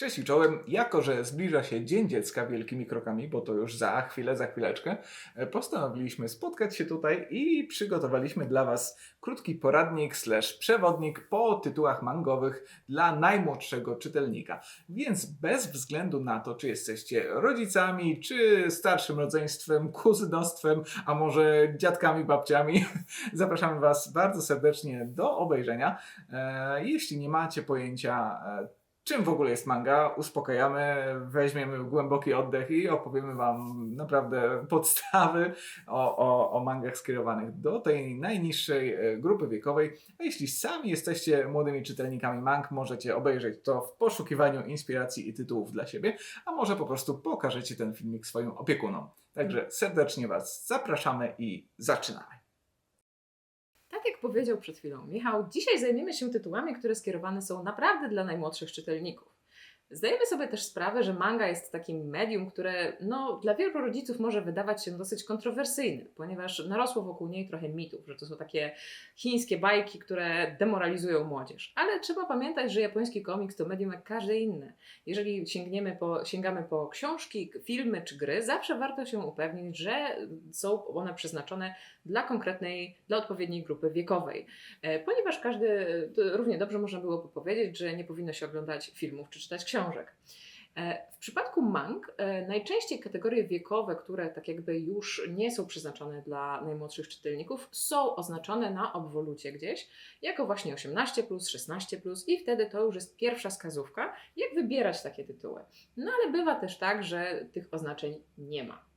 Cześć i czołem. Jako, że zbliża się Dzień Dziecka wielkimi krokami, bo to już za chwilę, za chwileczkę, e, postanowiliśmy spotkać się tutaj i przygotowaliśmy dla Was krótki poradnik slash przewodnik po tytułach mangowych dla najmłodszego czytelnika. Więc bez względu na to, czy jesteście rodzicami, czy starszym rodzeństwem, kuzynostwem, a może dziadkami, babciami, zapraszamy Was bardzo serdecznie do obejrzenia. E, Jeśli nie macie pojęcia, e, czym w ogóle jest manga, uspokajamy, weźmiemy głęboki oddech i opowiemy Wam naprawdę podstawy o, o, o mangach skierowanych do tej najniższej e, grupy wiekowej. A jeśli sami jesteście młodymi czytelnikami mang, możecie obejrzeć to w poszukiwaniu inspiracji i tytułów dla siebie, a może po prostu pokażecie ten filmik swoim opiekunom. Także serdecznie Was zapraszamy i zaczynamy. Powiedział przed chwilą Michał, dzisiaj zajmiemy się tytułami, które skierowane są naprawdę dla najmłodszych czytelników. Zdajemy sobie też sprawę, że manga jest takim medium, które no, dla wielu rodziców może wydawać się dosyć kontrowersyjne, ponieważ narosło wokół niej trochę mitów, że to są takie chińskie bajki, które demoralizują młodzież. Ale trzeba pamiętać, że japoński komiks to medium jak każde inne. Jeżeli sięgniemy po, sięgamy po książki, filmy czy gry, zawsze warto się upewnić, że są one przeznaczone dla konkretnej, dla odpowiedniej grupy wiekowej. E, Ponieważ każdy, to równie dobrze można byłoby powiedzieć, że nie powinno się oglądać filmów czy czytać książek. E, W przypadku mang e, najczęściej kategorie wiekowe, które tak jakby już nie są przeznaczone dla najmłodszych czytelników, są oznaczone na obwolucie gdzieś jako właśnie 18, 16 i wtedy to już jest pierwsza wskazówka, jak wybierać takie tytuły. No ale bywa też tak, że tych oznaczeń nie ma.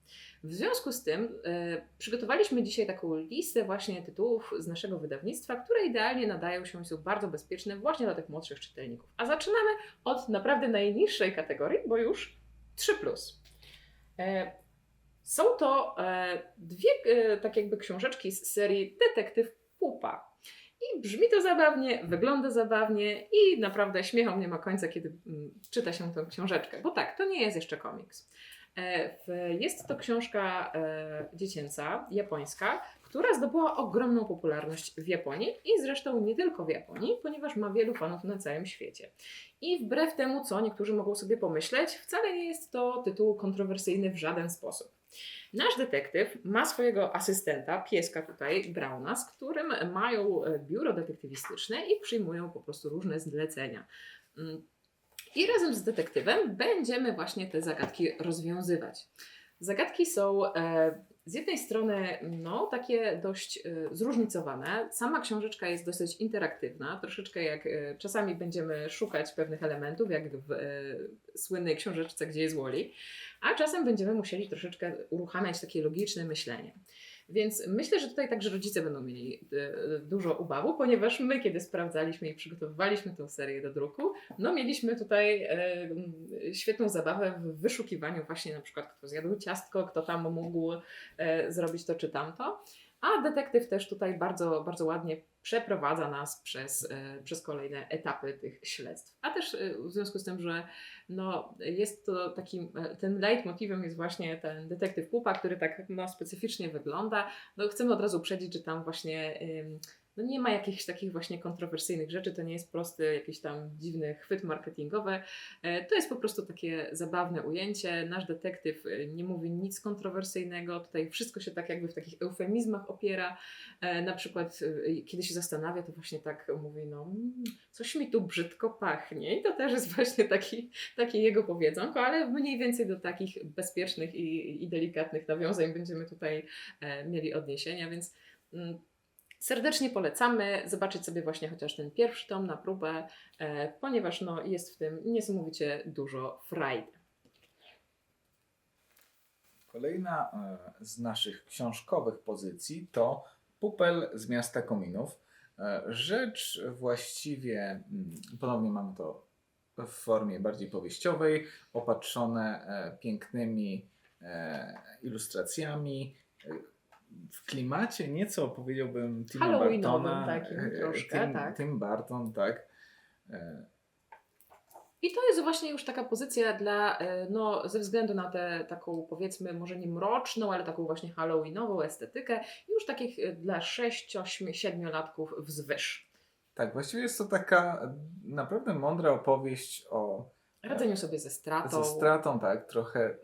W związku z tym e, przygotowaliśmy dzisiaj taką listę właśnie tytułów z naszego wydawnictwa, które idealnie nadają się i są bardzo bezpieczne właśnie dla tych młodszych czytelników. A zaczynamy od naprawdę najniższej kategorii, bo już 3. E, są to e, dwie e, tak jakby książeczki z serii Detektyw Pupa. I brzmi to zabawnie, wygląda zabawnie i naprawdę śmiechom nie ma końca, kiedy mm, czyta się tę książeczkę. Bo tak, to nie jest jeszcze komiks. E, Jest to książka e, dziecięca, japońska, która zdobyła ogromną popularność w Japonii i zresztą nie tylko w Japonii, ponieważ ma wielu fanów na całym świecie. I wbrew temu, co niektórzy mogą sobie pomyśleć, wcale nie jest to tytuł kontrowersyjny w żaden sposób. Nasz detektyw ma swojego asystenta, pieska tutaj, Brauna, z którym mają e, biuro detektywistyczne i przyjmują po prostu różne zlecenia. I razem z detektywem będziemy właśnie te zagadki rozwiązywać. Zagadki są e, z jednej strony no, takie dość e, zróżnicowane. Sama książeczka jest dosyć interaktywna, troszeczkę jak e, czasami będziemy szukać pewnych elementów, jak w e, słynnej książeczce Gdzie jest Woli, a czasem będziemy musieli troszeczkę uruchamiać takie logiczne myślenie. Więc myślę, że tutaj także rodzice będą mieli e, dużo ubawu, ponieważ my, kiedy sprawdzaliśmy i przygotowywaliśmy tę serię do druku, no mieliśmy tutaj e, m, świetną zabawę w wyszukiwaniu właśnie na przykład kto zjadł ciastko, kto tam mógł e, zrobić to czy tamto. A detektyw też tutaj bardzo, bardzo ładnie przeprowadza nas przez, e, przez kolejne etapy tych śledztw. A też e, w związku z tym, że no, jest to takim, e, ten leitmotivem jest właśnie ten detektyw Pupa, który tak no, specyficznie wygląda. No, chcemy od razu przedzić, że tam właśnie no, nie ma jakichś takich właśnie kontrowersyjnych rzeczy, to nie jest prosty jakiś tam dziwny chwyt marketingowy. E, To jest po prostu takie zabawne ujęcie. Nasz detektyw e, nie mówi nic kontrowersyjnego, tutaj wszystko się tak jakby w takich eufemizmach opiera. E, Na przykład, kiedy się zastanawia, to właśnie tak mówi, no, "Mm, coś mi tu brzydko pachnie. I to też jest właśnie taki, takie jego powiedzonko, ale mniej więcej do takich bezpiecznych i, i delikatnych nawiązań będziemy tutaj mieli odniesienia, więc mm, serdecznie polecamy zobaczyć sobie właśnie chociaż ten pierwszy tom na próbę, e, ponieważ no, jest w tym niesamowicie dużo frajdy. Kolejna e, z naszych książkowych pozycji to Pupel z miasta Kominów. E, Rzecz właściwie, mm, ponownie mamy to w formie bardziej powieściowej, opatrzone pięknymi ilustracjami. E, W klimacie nieco powiedziałbym Tima Bartona. takim e, troszkę, Tim, tak. Tim Barton, tak. E, I to jest właśnie już taka pozycja dla, e, no, ze względu na tę taką powiedzmy może nie mroczną, ale taką właśnie halloweenową estetykę, już takich e, dla 6, 8, 7 latków wzwyż. Tak, właściwie jest to taka naprawdę mądra opowieść o Radzeniu sobie ze stratą. Ze stratą, tak, trochę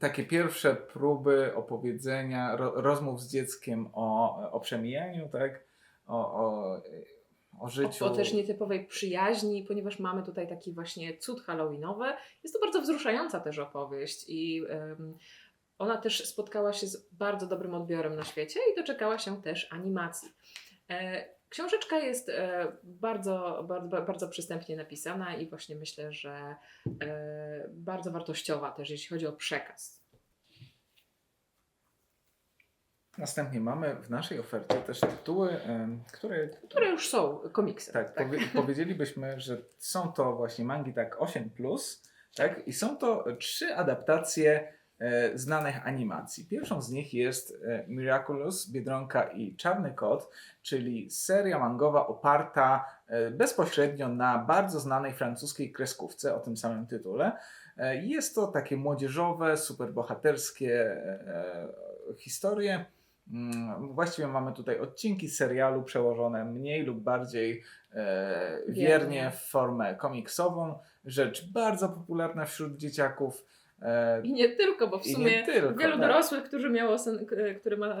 takie pierwsze próby opowiedzenia, ro, rozmów z dzieckiem o, o przemijaniu, tak, o, o, o życiu. O, o też nietypowej przyjaźni, ponieważ mamy tutaj taki właśnie cud halloweenowy. Jest to bardzo wzruszająca też opowieść i ona też spotkała się z bardzo dobrym odbiorem na świecie i doczekała się też animacji. E, Książeczka jest e, bardzo, bardzo, bardzo przystępnie napisana i właśnie myślę, że e, bardzo wartościowa też, jeśli chodzi o przekaz. Następnie mamy w naszej ofercie też tytuły, które Które już są komiksem. Tak, Powie, powiedzielibyśmy, że są to właśnie mangi tak 8, tak? I są to trzy adaptacje znanych animacji. Pierwszą z nich jest e, Miraculous, Biedronka i Czarny Kot, czyli seria mangowa oparta e, bezpośrednio na bardzo znanej francuskiej kreskówce o tym samym tytule. E, jest to takie młodzieżowe, superbohaterskie e, e, historie. Mm, Właściwie mamy tutaj odcinki serialu przełożone mniej lub bardziej e, wiernie w formę komiksową. Rzecz bardzo popularna wśród dzieciaków. E, I nie tylko, bo w sumie tylko, wielu tak. dorosłych, którzy, miało który ma,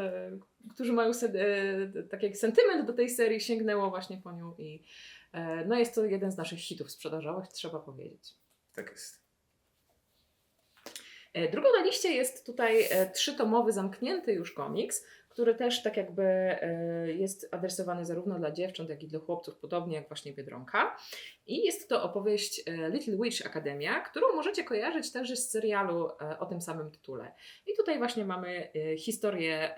którzy mają sen, e, tak jak sentyment do tej serii, sięgnęło właśnie po nią i e, no jest to jeden z naszych hitów sprzedażowych, trzeba powiedzieć. tak jest. Drugą na liście jest tutaj trzytomowy, zamknięty już komiks, który też tak jakby jest adresowany zarówno dla dziewcząt, jak i dla chłopców, podobnie jak właśnie Biedronka. I jest to opowieść e, Little Witch Academia, którą możecie kojarzyć także z serialu e, o tym samym tytule. I tutaj właśnie mamy e, historię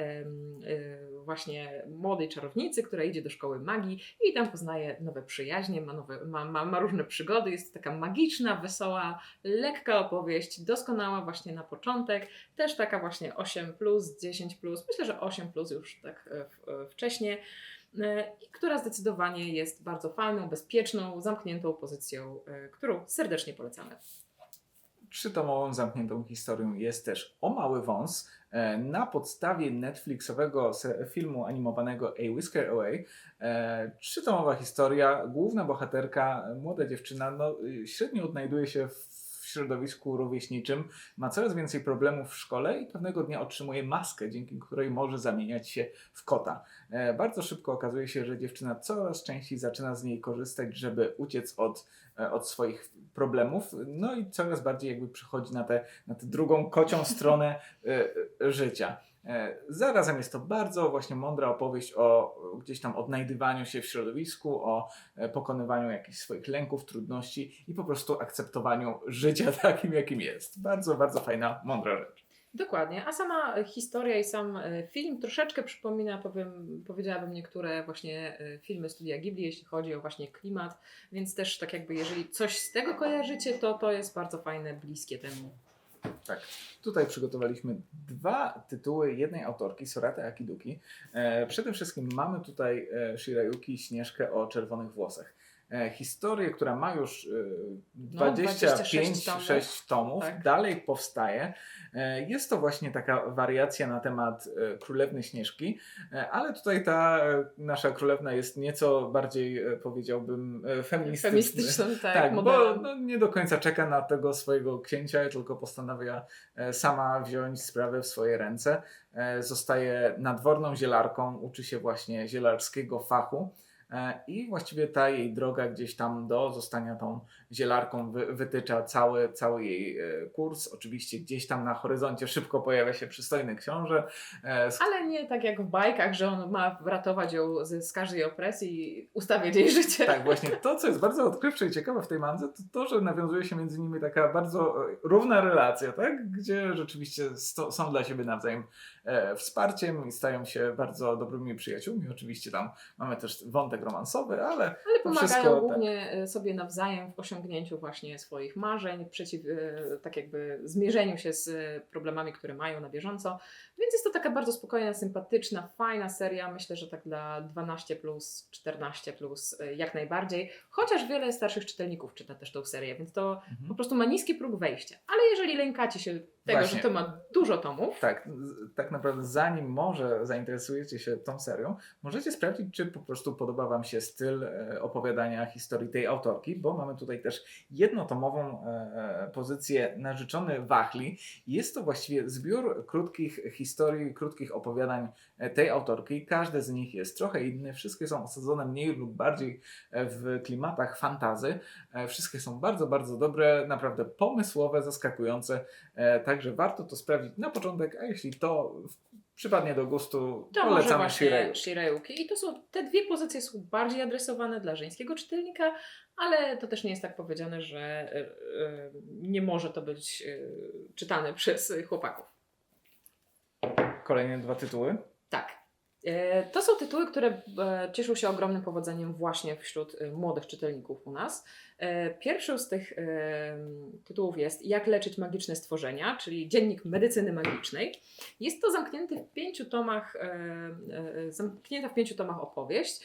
właśnie młodej czarownicy, która idzie do szkoły magii i tam poznaje nowe przyjaźnie, ma, nowe, ma, ma, ma różne przygody. Jest to taka magiczna, wesoła, lekka opowieść, doskonała właśnie na początek. Też taka właśnie 8, 10, myślę, że 8 już tak wcześniej. E, I która zdecydowanie jest bardzo fajną, bezpieczną, zamkniętą pozycją, e, którą serdecznie polecamy. Trzytomową zamkniętą historią jest też O Mały Wąs e, na podstawie Netflixowego filmu animowanego A Whisker Away. Trzytomowa historia, główna bohaterka, młoda dziewczyna, no, y, średnio odnajduje się w środowisku rówieśniczym, ma coraz więcej problemów w szkole i pewnego dnia otrzymuje maskę, dzięki której może zamieniać się w kota. E, Bardzo szybko okazuje się, że dziewczyna coraz częściej zaczyna z niej korzystać, żeby uciec od, e, od swoich problemów, no i coraz bardziej jakby przychodzi na tę na tę drugą kocią stronę e, życia. E, Zarazem jest to bardzo właśnie mądra opowieść o gdzieś tam odnajdywaniu się w środowisku, o e, pokonywaniu jakichś swoich lęków, trudności i po prostu akceptowaniu życia takim, jakim jest. Bardzo, bardzo fajna, mądra rzecz. Dokładnie, a sama historia i sam e, film troszeczkę przypomina, powiem, powiedziałabym, niektóre właśnie filmy studia Ghibli, jeśli chodzi o właśnie klimat, więc też tak jakby jeżeli coś z tego kojarzycie, to to jest bardzo fajne, bliskie temu. Tak. Tutaj przygotowaliśmy dwa tytuły jednej autorki, Sorate Akiduki. E, przede wszystkim mamy tutaj e, Shirayuki Śnieżkę o czerwonych włosach. E, historię, która ma już e, No, 26 25-6 tomów, Tak. dalej powstaje. E, jest to właśnie taka wariacja na temat Królewny Śnieżki, ale tutaj ta nasza królewna jest nieco bardziej, powiedziałbym, feministyczna. Feministyczną, tak, Tak, bo no, nie do końca czeka na tego swojego księcia, tylko postanawia sama wziąć sprawę w swoje ręce. Zostaje nadworną zielarką, uczy się właśnie zielarskiego fachu. E, I właściwie ta jej droga gdzieś tam do zostania tą zielarką wy, wytycza cały, cały jej e, kurs. Oczywiście gdzieś tam na horyzoncie szybko pojawia się przystojny książę, e, Ale nie tak jak w bajkach, że on ma ratować ją z, z każdej opresji i ustawiać jej życie. Tak, właśnie to, co jest bardzo odkrywcze i ciekawe w tej mandze, to to, że nawiązuje się między nimi taka bardzo równa relacja, tak? Gdzie rzeczywiście są dla siebie nawzajem wsparciem i stają się bardzo dobrymi przyjaciółmi. Oczywiście tam mamy też wątek romansowy, ale Ale pomagają wszystko, tak. głównie e, sobie nawzajem w osiągnięciu właśnie swoich marzeń, przeciw, e, tak jakby zmierzeniu się z e, problemami, które mają na bieżąco. Więc jest to taka bardzo spokojna, sympatyczna, fajna seria. Myślę, że tak dla 12, 14 e, jak najbardziej. Chociaż wiele starszych czytelników czyta też tą serię, więc to po prostu ma niski próg wejścia. Ale jeżeli lękacie się tego, Właśnie. że to ma dużo tomów. Tak, tak naprawdę zanim może zainteresujecie się tą serią, możecie sprawdzić, czy po prostu podoba Wam się styl e, opowiadania historii tej autorki, bo mamy tutaj też jednotomową e, e, pozycję Narzeczony Wachli. Jest to właściwie zbiór krótkich historii, krótkich opowiadań tej autorki. Każdy z nich jest trochę inny, wszystkie są osadzone mniej lub bardziej w klimatach fantazy. Wszystkie są bardzo, bardzo dobre, naprawdę pomysłowe, zaskakujące. Także warto to sprawdzić na początek, a jeśli to przypadnie do gustu, To polecamy. Shireuki. I to są, te dwie pozycje są bardziej adresowane dla żeńskiego czytelnika, ale to też nie jest tak powiedziane, że e, e, nie może to być e, czytane przez chłopaków. Kolejne dwa tytuły. Tak. E, To są tytuły, które e, cieszą się ogromnym powodzeniem właśnie wśród e, młodych czytelników u nas. Pierwszą z tych tytułów jest Jak leczyć magiczne stworzenia, czyli Dziennik Medycyny Magicznej. Jest to zamknięty w pięciu tomach, zamknięta w pięciu tomach opowieść,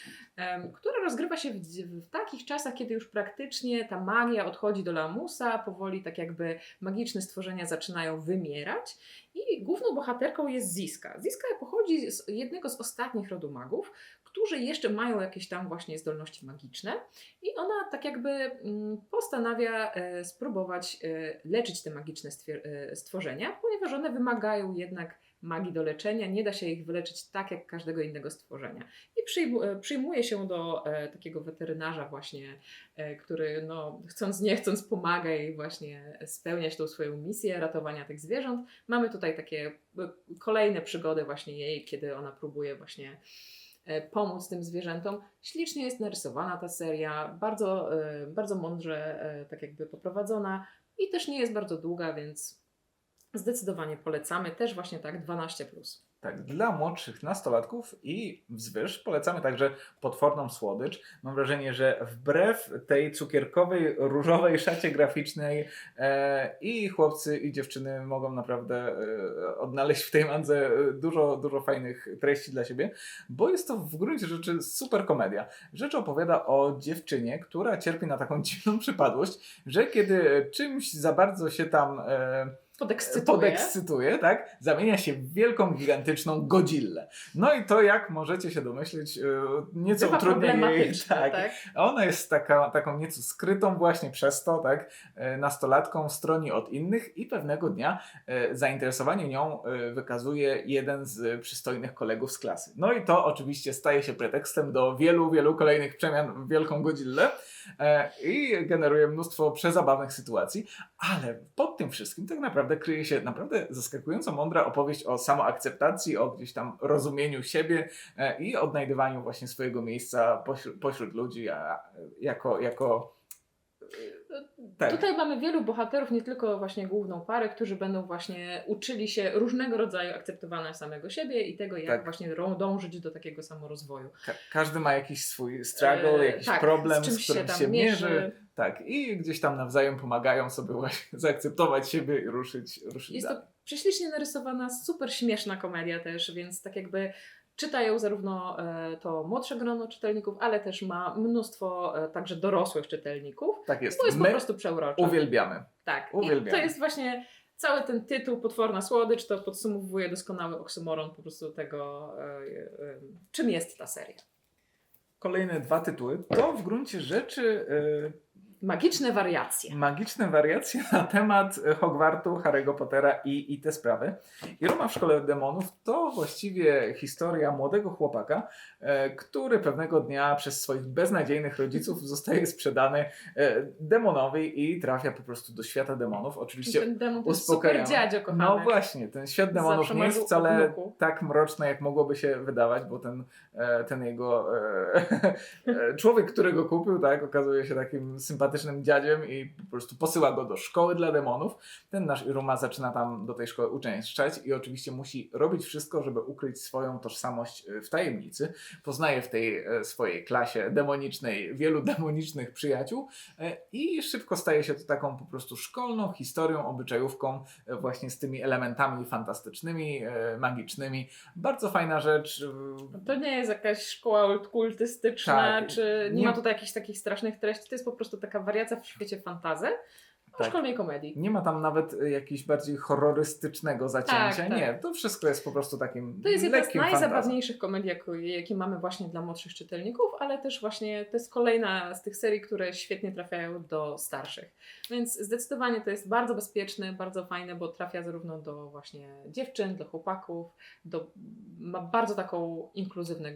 która rozgrywa się w, w takich czasach, kiedy już praktycznie ta magia odchodzi do lamusa, powoli tak jakby magiczne stworzenia zaczynają wymierać. I główną bohaterką jest Ziska. Ziska pochodzi z jednego z ostatnich rodu magów, którzy jeszcze mają jakieś tam właśnie zdolności magiczne i ona tak jakby mm, postanawia e, spróbować e, leczyć te magiczne e, stworzenia, ponieważ one wymagają jednak magii do leczenia, nie da się ich wyleczyć tak jak każdego innego stworzenia. I e, przyjmuje się do e, takiego weterynarza właśnie, e, który no, chcąc nie chcąc pomaga jej właśnie spełniać tą swoją misję ratowania tych zwierząt. Mamy tutaj takie kolejne przygody właśnie jej, kiedy ona próbuje właśnie pomóc tym zwierzętom. Ślicznie jest narysowana ta seria, bardzo, bardzo mądrze tak jakby poprowadzona i też nie jest bardzo długa, więc zdecydowanie polecamy. Też właśnie tak 12+. Plus. Tak, dla młodszych nastolatków i wzwyż polecamy także potworną słodycz. Mam wrażenie, że wbrew tej cukierkowej, różowej szacie graficznej e, i chłopcy i dziewczyny mogą naprawdę e, odnaleźć w tej mandze e, dużo, dużo fajnych treści dla siebie, bo jest to w gruncie rzeczy super komedia. Rzecz opowiada o dziewczynie, która cierpi na taką dziwną przypadłość, że kiedy czymś za bardzo się tam... E, Podekscytuje. podekscytuje, tak? Zamienia się w wielką, gigantyczną godzillę. No i to, jak możecie się domyślić, yy, nieco Bywa utrudnia jej. Tak. tak? Ona jest taka, taką nieco skrytą właśnie przez to, tak? Yy, Nastolatką stroni od innych i pewnego dnia yy, zainteresowanie nią wykazuje jeden z przystojnych kolegów z klasy. No i to oczywiście staje się pretekstem do wielu, wielu kolejnych przemian w wielką godzillę e, i generuje mnóstwo przezabawnych sytuacji, ale pod tym wszystkim tak naprawdę kryje się naprawdę zaskakująco mądra opowieść o samoakceptacji, o gdzieś tam rozumieniu siebie e, i odnajdywaniu właśnie swojego miejsca pośród, pośród ludzi jako, jako tak. Tutaj mamy wielu bohaterów, nie tylko właśnie główną parę, którzy będą właśnie uczyli się różnego rodzaju akceptowania samego siebie i tego, jak Tak. właśnie dążyć do takiego samorozwoju. Ka- każdy ma jakiś swój struggle, E, jakiś tak, problem, z z, którym się się, mierzy. mierzy. Tak, i gdzieś tam nawzajem pomagają sobie właśnie zaakceptować siebie i ruszyć, ruszyć Jest dalej. to prześlicznie narysowana, super śmieszna komedia też, więc tak jakby czytają zarówno e, to młodsze grono czytelników, ale też ma mnóstwo e, także dorosłych czytelników, Tak jest. bo jest po My prostu przeurocza. uwielbiamy. Tak, i uwielbiamy. to jest właśnie cały ten tytuł Potworna Słodycz, to podsumowuje doskonały oksymoron po prostu tego, e, czym jest ta seria. Kolejne dwa tytuły to w gruncie rzeczy Magiczne wariacje. magiczne wariacje na temat Hogwartu, Harry'ego Pottera i, i te sprawy. I Roma w Szkole Demonów to właściwie historia młodego chłopaka, e, który pewnego dnia przez swoich beznadziejnych rodziców zostaje sprzedany e, demonowi i trafia po prostu do świata demonów. Oczywiście Ten demon to super dziadzio kochany. No właśnie, ten świat demonów Zawsze nie jest wcale tak mroczny, jak mogłoby się wydawać, bo ten, e, ten jego e, e, człowiek, którego kupił, tak, okazuje się takim sympatycznym dziadziem i po prostu posyła go do szkoły dla demonów. Ten nasz Iruma zaczyna tam do tej szkoły uczęszczać i oczywiście musi robić wszystko, żeby ukryć swoją tożsamość e, w tajemnicy. Poznaje w tej e, swojej klasie demonicznej wielu demonicznych przyjaciół e, i szybko staje się to taką po prostu szkolną historią, obyczajówką właśnie z tymi elementami fantastycznymi, magicznymi. Bardzo fajna rzecz. To nie jest jakaś szkoła kultystyczna, Tak. czy nie, Nie- ma tutaj jakichś takich strasznych treści. To jest po prostu taka wariacja w świecie fantazy. Tak. szkolnej komedii. Nie ma tam nawet y, jakiegoś bardziej horrorystycznego zacięcia. Tak, tak. Nie, to wszystko jest po prostu takim To jest jedna z najzabawniejszych komedii, jakie, jakie mamy właśnie dla młodszych czytelników, ale też właśnie to jest kolejna z tych serii, które świetnie trafiają do starszych. Więc zdecydowanie to jest bardzo bezpieczne, bardzo fajne, bo trafia zarówno do właśnie dziewczyn, do chłopaków, do, ma bardzo taką inkluzywną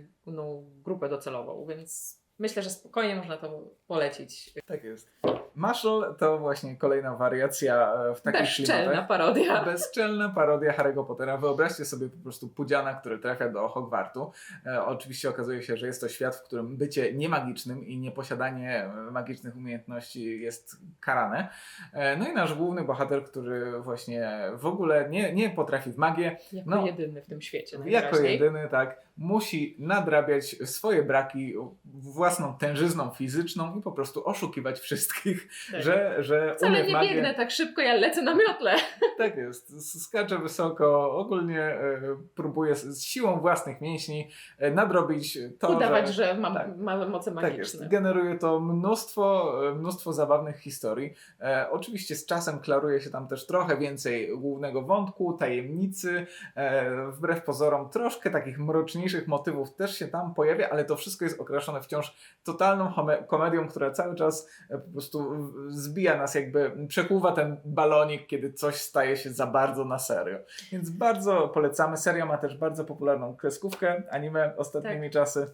grupę docelową, więc myślę, że spokojnie można to polecić. Tak jest. Marshall to właśnie kolejna wariacja e, w takich Bezczelna klimatach. parodia. Bezczelna parodia Harry'ego Pottera. Wyobraźcie sobie po prostu pudziana, który trafia do Hogwartu. E, oczywiście okazuje się, że jest to świat, w którym bycie niemagicznym i nieposiadanie magicznych umiejętności jest karane. E, no i nasz główny bohater, który właśnie w ogóle nie, nie potrafi w magię, Jako No. jedyny w tym świecie. jako jedyny, tak, musi nadrabiać swoje braki własną tężyzną fizyczną i po prostu oszukiwać wszystkich, Tak. że, że Wcale nie magię. biegnę tak szybko, ja lecę na miotle. Tak jest. S- Skacze wysoko, ogólnie e, próbuje z, siłą własnych mięśni e, nadrobić to, Udawać, że... że, mam tak. małe moce Tak magiczne. jest. Generuje to mnóstwo, e, mnóstwo zabawnych historii. E, oczywiście z czasem klaruje się tam też trochę więcej głównego wątku, tajemnicy. E, wbrew pozorom troszkę takich mroczniejszych motywów też się tam pojawia, ale to wszystko jest okraszone wciąż totalną komedią, która cały czas e, po prostu zbija nas jakby, przekuwa ten balonik, kiedy coś staje się za bardzo na serio. Więc bardzo polecamy. Seria ma też bardzo popularną kreskówkę, anime ostatnimi Tak. czasy.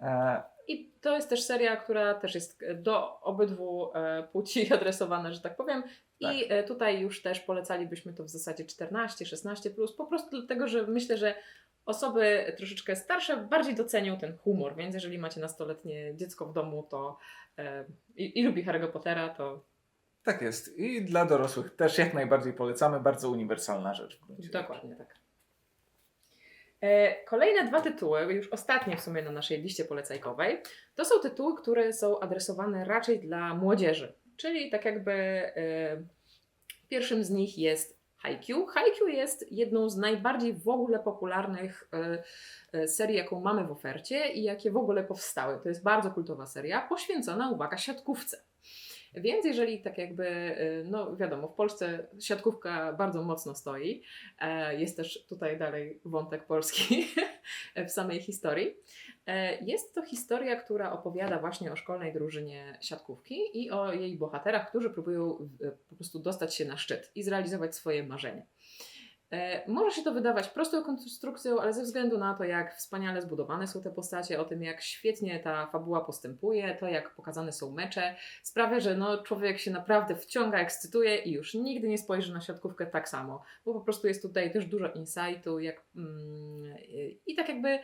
E, I to jest też seria, która też jest do obydwu e, płci adresowana, że tak powiem. I Tak. e, tutaj już też polecalibyśmy to w zasadzie 14-16, plus, po prostu dlatego, że myślę, że osoby troszeczkę starsze bardziej docenią ten humor, więc jeżeli macie nastoletnie dziecko w domu to e, i, i lubi Harry'ego Pottera, to Tak jest. I dla dorosłych też jak najbardziej polecamy. Bardzo uniwersalna rzecz. w gruncie rzeczy. Dokładnie tak. E, Kolejne dwa tytuły, już ostatnie w sumie na naszej liście polecajkowej, to są tytuły, które są adresowane raczej dla młodzieży. Czyli tak jakby e, pierwszym z nich jest Haikyuu. Haikyuu jest jedną z najbardziej w ogóle popularnych e, e, serii, jaką mamy w ofercie i jakie w ogóle powstały. To jest bardzo kultowa seria, poświęcona, uwaga, siatkówce. Więc jeżeli tak jakby, y, no wiadomo, w Polsce siatkówka bardzo mocno stoi, e, jest też tutaj dalej wątek polski w samej historii. E, Jest to historia, która opowiada właśnie o szkolnej drużynie siatkówki i o jej bohaterach, którzy próbują po prostu dostać się na szczyt i zrealizować swoje marzenia. E, Może się to wydawać prostą konstrukcją, ale ze względu na to, jak wspaniale zbudowane są te postacie, o tym, jak świetnie ta fabuła postępuje, to jak pokazane są mecze, sprawia, że no, człowiek się naprawdę wciąga, ekscytuje i już nigdy nie spojrzy na siatkówkę tak samo, bo po prostu jest tutaj też dużo insightu jak, mm, i tak jakby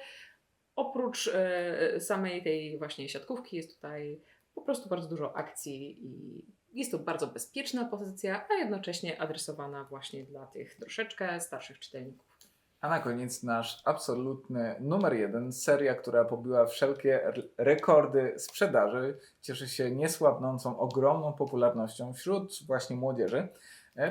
oprócz e, samej tej właśnie siatkówki jest tutaj po prostu bardzo dużo akcji i jest to bardzo bezpieczna pozycja, a jednocześnie adresowana właśnie dla tych troszeczkę starszych czytelników. A na koniec nasz absolutny numer jeden, seria, która pobiła wszelkie rekordy sprzedaży, cieszy się niesłabnącą, ogromną popularnością wśród właśnie młodzieży,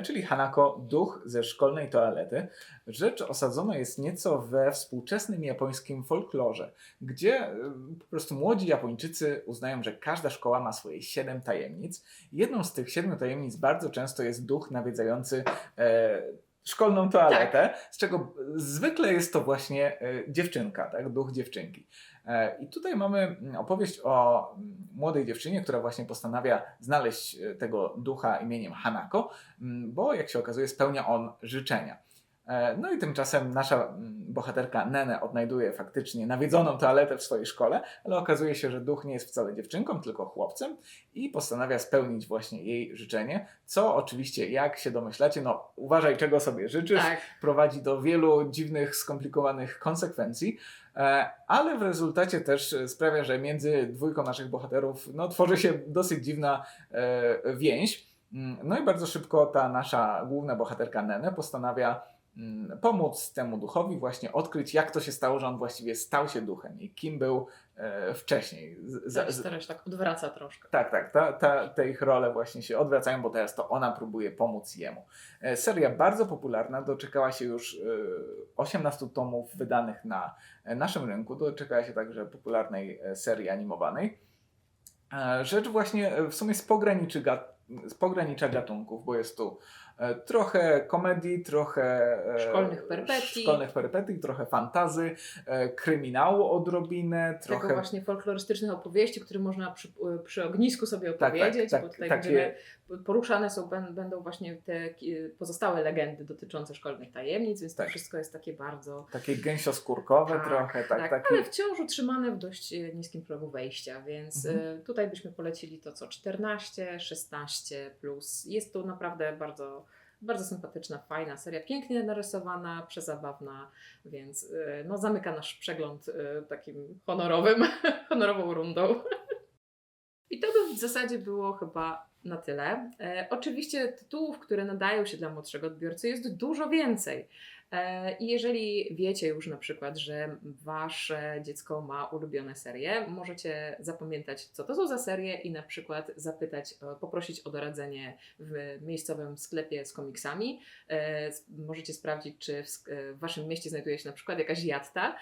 czyli Hanako, duch ze szkolnej toalety. Rzecz osadzona jest nieco we współczesnym japońskim folklorze, gdzie e, po prostu młodzi Japończycy uznają, że każda szkoła ma swoje siedem tajemnic. Jedną z tych siedmiu tajemnic bardzo często jest duch nawiedzający e, szkolną toaletę, z czego zwykle jest to właśnie e, dziewczynka, tak? duch dziewczynki. E, I tutaj mamy mm, opowieść o mm, młodej dziewczynie, która właśnie postanawia znaleźć e, tego ducha imieniem Hanako, mm, bo jak się okazuje, spełnia on życzenia. E, No i tymczasem nasza mm, bohaterka Nene odnajduje faktycznie nawiedzoną toaletę w swojej szkole, ale okazuje się, że duch nie jest wcale dziewczynką, tylko chłopcem i postanawia spełnić właśnie jej życzenie, co oczywiście, jak się domyślacie, no uważaj czego sobie życzysz, Tak, prowadzi do wielu dziwnych, skomplikowanych konsekwencji, e, ale w rezultacie też sprawia, że między dwójką naszych bohaterów no, tworzy się dosyć dziwna e, więź. Mm, No i bardzo szybko ta nasza główna bohaterka Nene postanawia pomóc temu duchowi właśnie odkryć, jak to się stało, że on właściwie stał się duchem i kim był e, wcześniej. Z- z- teraz tak odwraca troszkę. tak, tak. Ta, ta, te ich role właśnie się odwracają, bo teraz to ona próbuje pomóc jemu. E, Seria bardzo popularna, doczekała się już e, 18 tomów wydanych na e, naszym rynku, doczekała się także popularnej e, serii animowanej. E, Rzecz właśnie e, w sumie z pograniczy z pogranicza gatunków, bo jest tu e, trochę komedii, trochę e, Szkolnych perypetii. szkolnych perypetii, trochę fantazy, e, kryminału odrobinę, Tego trochę właśnie folklorystycznych opowieści, które można przy, przy ognisku sobie tak, opowiedzieć, tak, bo tutaj takie- będziemy, poruszane są, będą właśnie te pozostałe legendy dotyczące szkolnych tajemnic, więc Tak. to wszystko jest takie bardzo takie gęsioskórkowe Tak, trochę, tak, tak, ale wciąż utrzymane w dość e, niskim progu wejścia, więc Mhm. e, tutaj byśmy polecili to co 14, 16 plus. Jest to naprawdę bardzo, bardzo sympatyczna, fajna seria, pięknie narysowana, przezabawna, więc e, no, zamyka nasz przegląd e, takim honorowym, honorową rundą. I to by w zasadzie było chyba na tyle. E, oczywiście tytułów, które nadają się dla młodszego odbiorcy jest dużo więcej. E, I jeżeli wiecie już na przykład, że wasze dziecko ma ulubione serie, możecie zapamiętać, co to są za serie i na przykład zapytać, e, poprosić o doradzenie w miejscowym sklepie z komiksami. E, Możecie sprawdzić, czy w, w waszym mieście znajduje się na przykład jakaś jatta.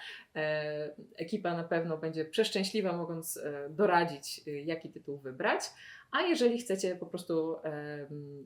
Ekipa na pewno będzie przeszczęśliwa, mogąc doradzić, jaki tytuł wybrać. A jeżeli chcecie po prostu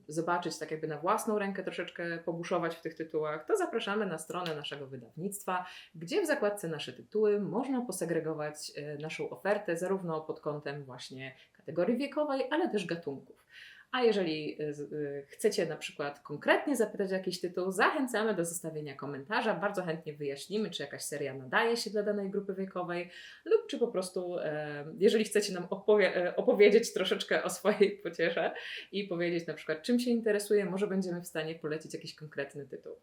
zobaczyć tak jakby na własną rękę, troszeczkę pobuszować w tych tytułach, to zapraszamy na stronę naszego wydawnictwa, gdzie w zakładce nasze tytuły można posegregować e, naszą ofertę zarówno pod kątem właśnie kategorii wiekowej, ale też gatunków. A jeżeli z- e, chcecie na przykład konkretnie zapytać o jakiś tytuł, zachęcamy do zostawienia komentarza. Bardzo chętnie wyjaśnimy, czy jakaś seria nadaje się dla danej grupy wiekowej, lub czy po prostu, e, jeżeli chcecie nam opowie- e, opowiedzieć troszeczkę o swojej pociesze i powiedzieć na przykład, czym się interesuje, może będziemy w stanie polecić jakiś konkretny tytuł.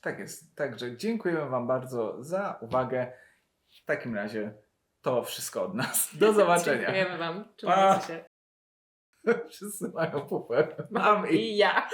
Tak jest. Także dziękujemy Wam bardzo za uwagę. W takim razie to wszystko od nas. Do zobaczenia. Dziękujemy Wam. Trzymajcie się. Wszyscy mają pupę. Mam i ja.